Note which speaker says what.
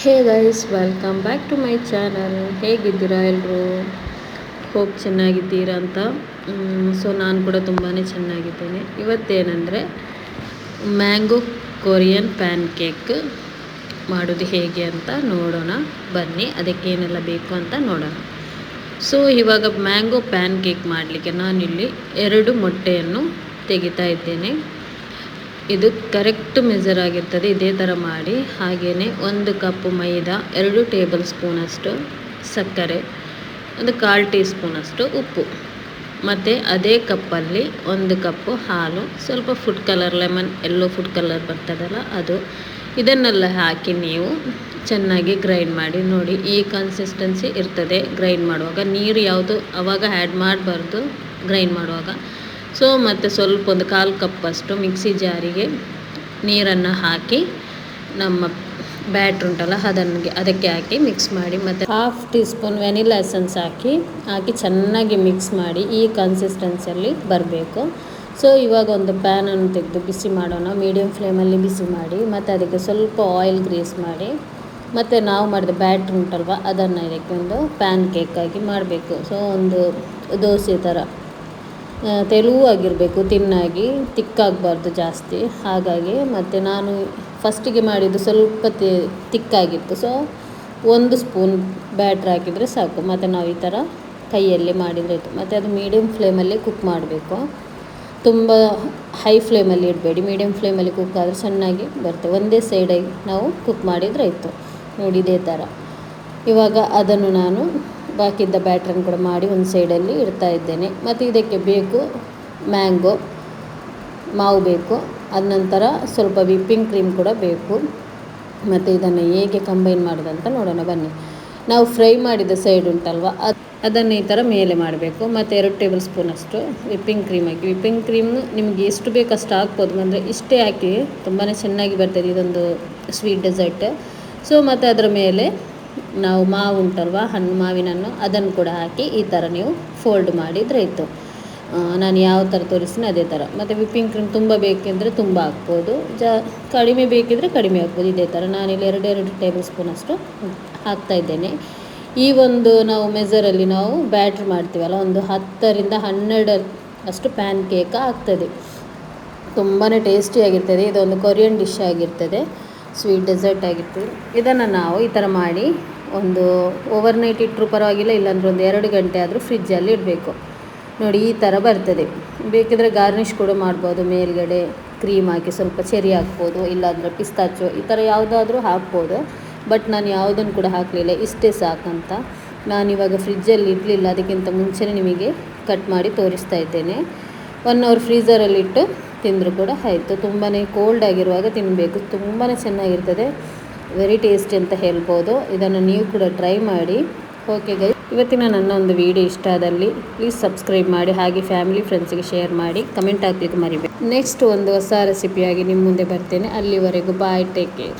Speaker 1: Hey guys, welcome back to my channel. ಹೇಗಿದ್ದೀರಾ ಎಲ್ಲರೂ ಹೋಗಿ ಚೆನ್ನಾಗಿದ್ದೀರಾ ಅಂತ. ಸೊ ನಾನು ಕೂಡ ತುಂಬಾ ಚೆನ್ನಾಗಿದ್ದೇನೆ. ಇವತ್ತೇನೆಂದರೆ, ಮ್ಯಾಂಗೋ ಕೊರಿಯನ್ ಪ್ಯಾನ್ ಕೇಕ್ ಮಾಡೋದು ಹೇಗೆ ಅಂತ ನೋಡೋಣ. ಬನ್ನಿ, ಅದಕ್ಕೇನೆಲ್ಲ ಬೇಕು ಅಂತ ನೋಡೋಣ. ಸೊ ಇವಾಗ ಮ್ಯಾಂಗೋ ಪ್ಯಾನ್ ಕೇಕ್ ಮಾಡಲಿಕ್ಕೆ ನಾನಿಲ್ಲಿ ಎರಡು ಮೊಟ್ಟೆಯನ್ನು ತೆಗಿತಾ ಇದ್ದೇನೆ. ಇದು ಕರೆಕ್ಟ್ ಮೆಜರ್ ಆಗಿರ್ತದೆ, ಇದೇ ಥರ ಮಾಡಿ. ಹಾಗೆಯೇ ಒಂದು ಕಪ್ ಮೈದಾ, ಎರಡು ಟೇಬಲ್ ಸ್ಪೂನಷ್ಟು ಸಕ್ಕರೆ, ಒಂದು ಕಾಲು ಟೀ ಸ್ಪೂನಷ್ಟು ಉಪ್ಪು. ಮತ್ತು ಅದೇ ಕಪ್ಪಲ್ಲಿ ಒಂದು ಕಪ್ಪು ಹಾಲು, ಸ್ವಲ್ಪ food colour lemon yellow food colour ಬರ್ತದಲ್ಲ ಅದು. ಇದನ್ನೆಲ್ಲ ಹಾಕಿ ನೀವು ಚೆನ್ನಾಗಿ ಗ್ರೈಂಡ್ ಮಾಡಿ ನೋಡಿ. ಈ ಕನ್ಸಿಸ್ಟೆನ್ಸಿ ಇರ್ತದೆ ಗ್ರೈಂಡ್ ಮಾಡುವಾಗ. ನೀರು ಯಾವುದು ಆವಾಗ ಆ್ಯಡ್ ಮಾಡಬಾರ್ದು ಗ್ರೈಂಡ್ ಮಾಡುವಾಗ. ಸೊ ಮತ್ತು ಸ್ವಲ್ಪ ಒಂದು ಕಾಲು ಕಪ್ಪಷ್ಟು ಮಿಕ್ಸಿ ಜಾರಿಗೆ ನೀರನ್ನು ಹಾಕಿ ನಮ್ಮ ಬ್ಯಾಟ್ರ್ ಉಂಟಲ್ಲ ಅದನ್ನು ಅದಕ್ಕೆ ಹಾಕಿ ಮಿಕ್ಸ್ ಮಾಡಿ ಮತ್ತು half teaspoon vanilla essence ಹಾಕಿ ಹಾಕಿ ಚೆನ್ನಾಗಿ ಮಿಕ್ಸ್ ಮಾಡಿ ಈ ಕನ್ಸಿಸ್ಟೆನ್ಸಿಯಲ್ಲಿ ಬರಬೇಕು. ಸೊ ಇವಾಗ ಒಂದು ಪ್ಯಾನನ್ನು ತೆಗೆದು ಬಿಸಿ ಮಾಡೋಣ. ಮೀಡಿಯಮ್ ಫ್ಲೇಮಲ್ಲಿ ಬಿಸಿ ಮಾಡಿ ಮತ್ತು ಅದಕ್ಕೆ ಸ್ವಲ್ಪ ಆಯಿಲ್ ಗ್ರೀಸ್ ಮಾಡಿ ಮತ್ತು ನಾವು ಮಾಡಿದ ಬ್ಯಾಟ್ರ್ ಉಂಟಲ್ವ ಅದನ್ನು ಇದಕ್ಕೆ ಒಂದು ಪ್ಯಾನ್ ಕೇಕ್ ಆಗಿ ಮಾಡಬೇಕು. ಸೊ ಒಂದು ದೋಸೆ ಥರ. ತೆಳುವಾಗಿರಬೇಕು ತಿನ್ನಾಗಿ, ತಿಕ್ಕಾಗಬಾರ್ದು ಜಾಸ್ತಿ. ಹಾಗಾಗಿ ಮತ್ತು ನಾನು ಫಸ್ಟಿಗೆ ಮಾಡಿದ್ದು ಸ್ವಲ್ಪ ತಿಕ್ಕಾಗಿತ್ತು. ಸೊ ಒಂದು ಸ್ಪೂನ್ ಬ್ಯಾಟ್ರ್ ಹಾಕಿದರೆ ಸಾಕು. ಮತ್ತು ನಾವು ಈ ಥರ ಕೈಯಲ್ಲಿ ಮಾಡಿದರೆ ಆಯಿತು. ಮತ್ತು ಅದು ಮೀಡಿಯಮ್ ಫ್ಲೇಮಲ್ಲಿ ಕುಕ್ ಮಾಡಬೇಕು. ತುಂಬ ಹೈ ಫ್ಲೇಮಲ್ಲಿ ಇಡಬೇಡಿ. ಮೀಡಿಯಮ್ ಫ್ಲೇಮಲ್ಲಿ ಕುಕ್ ಆದರೆ ಚೆನ್ನಾಗಿ ಬರುತ್ತೆ. ಒಂದೇ ಸೈಡಾಗಿ ನಾವು ಕುಕ್ ಮಾಡಿದರೆ ಆಯಿತು. ನೋಡಿ ಇದೇ ಥರ. ಇವಾಗ ಅದನ್ನು ನಾನು ಬಾಕಿದ್ದ ಬ್ಯಾಟ್ರನ್ನು ಕೂಡ ಮಾಡಿ ಒಂದು ಸೈಡಲ್ಲಿ ಇಡ್ತಾ ಇದ್ದೇನೆ. ಮತ್ತು ಇದಕ್ಕೆ ಬೇಕು ಮ್ಯಾಂಗೋ, ಮಾವು ಬೇಕು. ಅದ ನಂತರ ಸ್ವಲ್ಪ ವಿಪ್ಪಿಂಗ್ ಕ್ರೀಮ್ ಕೂಡ ಬೇಕು. ಮತ್ತು ಇದನ್ನು ಹೇಗೆ ಕಂಬೈನ್ ಮಾಡೋದಂತ ನೋಡೋಣ, ಬನ್ನಿ. ನಾವು ಫ್ರೈ ಮಾಡಿದ ಸೈಡ್ ಉಂಟಲ್ವ, ಅದು ಅದನ್ನು ಈ ಥರ ಮೇಲೆ ಮಾಡಬೇಕು. ಮತ್ತು ಎರಡು ಟೇಬಲ್ ಸ್ಪೂನಷ್ಟು ವಿಪ್ಪಿಂಗ್ ಕ್ರೀಮ್ ಹಾಕಿ. ವಿಪ್ಪಿಂಗ್ ಕ್ರೀಮ್ ನಿಮಗೆ ಎಷ್ಟು ಬೇಕು ಅಷ್ಟು ಹಾಕ್ಬೋದು. ಅಂದರೆ ಇಷ್ಟೇ ಹಾಕಿ ತುಂಬಾ ಚೆನ್ನಾಗಿ ಬರ್ತದೆ ಇದೊಂದು ಸ್ವೀಟ್ ಡೆಸರ್ಟ್. ಸೊ, ಮತ್ತು ಅದರ ಮೇಲೆ ನಾವು ಮಾವು ಉಂಟಲ್ವ, ಹಣ್ಣು ಮಾವಿನನ್ನು, ಅದನ್ನು ಕೂಡ ಹಾಕಿ ಈ ಥರ ನೀವು ಫೋಲ್ಡ್ ಮಾಡಿದರೆ ಇತ್ತು ನಾನು ಯಾವ ಥರ ತೋರಿಸ್ತೀನಿ ಅದೇ ಥರ. ಮತ್ತು ವಿಪ್ಪಿಂಗ್ ಕ್ರೀಮ್ ತುಂಬ ಬೇಕೆಂದರೆ ತುಂಬ ಹಾಕ್ಬೋದು. ಜ, ಕಡಿಮೆ ಬೇಕಿದ್ದರೆ ಕಡಿಮೆ ಹಾಕ್ಬೋದು. ಇದೇ ಥರ ನಾನಿಲ್ಲಿ ಎರಡೆರಡು ಟೇಬಲ್ ಸ್ಪೂನ್ ಅಷ್ಟು ಹಾಕ್ತಾ ಇದ್ದೇನೆ. ಈ ಒಂದು ನಾವು ಮೆಜರಲ್ಲಿ ನಾವು ಬ್ಯಾಟ್ರ್ ಮಾಡ್ತೀವಲ್ಲ, ಒಂದು ಹತ್ತರಿಂದ ಹನ್ನೆರಡು ಅಷ್ಟು ಪ್ಯಾನ್ ಕೇಕ್ ಆಗ್ತದೆ ತುಂಬಾ ಟೇಸ್ಟಿಯಾಗಿರ್ತದೆ ಇದೊಂದು ಕೊರಿಯನ್ ಡಿಶ್ ಆಗಿರ್ತದೆ. ಸ್ವೀಟ್ ಡೆಸರ್ಟ್ ಆಗಿತ್ತು. ಇದನ್ನು ನಾವು ಈ ಥರ ಮಾಡಿ ಒಂದು ಓವರ್ ನೈಟ್ ಇಟ್ಟರು ಪರವಾಗಿಲ್ಲ, ಇಲ್ಲಾಂದ್ರೆ ಒಂದು ಎರಡು ಗಂಟೆ ಆದರೂ ಫ್ರಿಜ್ಜಲ್ಲಿ ಇಡಬೇಕು. ನೋಡಿ, ಈ ಥರ ಬರ್ತದೆ. ಬೇಕಿದ್ರೆ ಗಾರ್ನಿಷ್ ಕೂಡ ಮಾಡ್ಬೋದು. ಮೇಲ್ಗಡೆ ಕ್ರೀಮ್ ಹಾಕಿ ಸ್ವಲ್ಪ ಚೆರಿ ಹಾಕ್ಬೋದು, ಇಲ್ಲಾಂದರೆ ಪಿಸ್ತಾಚು ಈ ಥರ ಯಾವುದಾದ್ರೂ ಹಾಕ್ಬೋದು. ಬಟ್ ನಾನು ಯಾವುದನ್ನು ಕೂಡ ಹಾಕಲಿಲ್ಲ. ಇಷ್ಟೇ ಸಾಕಂತ. ನಾನಿವಾಗ ಫ್ರಿಜ್ಜಲ್ಲಿ ಇಡಲಿಲ್ಲ. ಅದಕ್ಕಿಂತ ಮುಂಚೆನೇ ನಿಮಗೆ ಕಟ್ ಮಾಡಿ ತೋರಿಸ್ತಾ ಇದ್ದೇನೆ. ಒನ್ ಅವರ್ ಫ್ರೀಝರಲ್ಲಿಟ್ಟು ತಿಂದರೂ ಕೂಡ ಆಯಿತು. ತುಂಬಾ ಕೋಲ್ಡ್ ಆಗಿರುವಾಗ ತಿನ್ನಬೇಕು ತುಂಬಾ ಚೆನ್ನಾಗಿರ್ತದೆ. ವೆರಿ ಟೇಸ್ಟಿ ಅಂತ ಹೇಳ್ಬೋದು. ಇದನ್ನು ನೀವು ಕೂಡ ಟ್ರೈ ಮಾಡಿ. ಓಕೆ ಗೈ ಇವತ್ತಿನ ನನ್ನ ಒಂದು ವಿಡಿಯೋ ಇಷ್ಟ ಆದಲ್ಲಿ ಪ್ಲೀಸ್ ಸಬ್ಸ್ಕ್ರೈಬ್ ಮಾಡಿ. ಹಾಗೆ ಫ್ಯಾಮಿಲಿ ಫ್ರೆಂಡ್ಸಿಗೆ ಶೇರ್ ಮಾಡಿ. ಕಮೆಂಟ್ ಹಾಕ್ಲಿಕ್ಕೆ ಮರಿಬೇಕು ನೆಕ್ಸ್ಟ್ ಒಂದು ಹೊಸ ರೆಸಿಪಿಯಾಗಿ ನಿಮ್ಮ ಮುಂದೆ ಬರ್ತೇನೆ. ಅಲ್ಲಿವರೆಗೂ ಬಾಯ್ ಟೇಕ್ ಕೇರ್